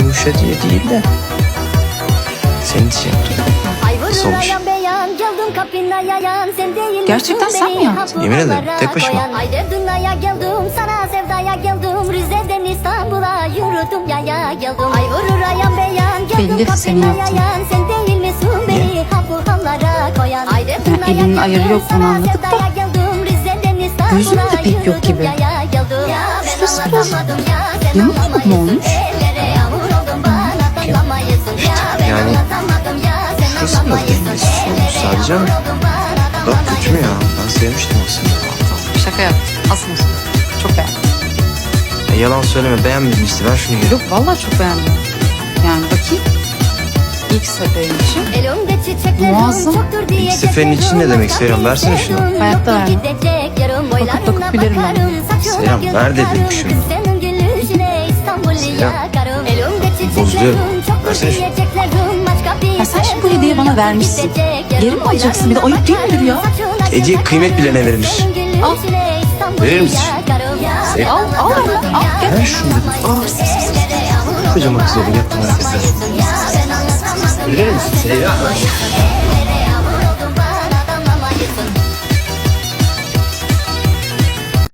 Gümüşe diye değil de. Senin için yaptım. Olmuş? Gerçekten sen mi yaptın? Yemin ederim, tek başıma. Haydi dünyaya geldim sana sevdaya geldim Rize'den İstanbul'a yürüdüm yaya geldim Ay vurur ayağım beyan geldim Belli senin koyan Haydi dünyaya elinin ayarı yok, bunu anladık da. Gözün de pek yok yürüdüm gibi. Şurası biraz yamuk mu olmuş? Yani şurası mı Ellere sadece bana Daha kötü mü ya? Ben sevmiştim aslında. Şaka yaptım. Aslında çok beğendim. Ya yalan söyleme beğenmedim işte ben şunu yedim. Yok vallahi çok beğendim. Yani bakayım. İlk seferin için. Muazzam. diye İlk seferin için ne demek Seyran? Versene şunu. Hayatta vermem. Bakıp bakıp bilirim ben. Seyran, ver dedim şunu. Seyran, yakarım. Versene şunu. Ya sen şimdi bu hediyeyi bana vermişsin. Geri mi alacaksın? Bir de ayıp değil midir ya? Hediye kıymet bilene verilir. Al. Verir misin? Seyran. Al, al, al, gel. Ver şunu. Aa, kocaman kız oldun yaptın herkese. Verir misin Seyran?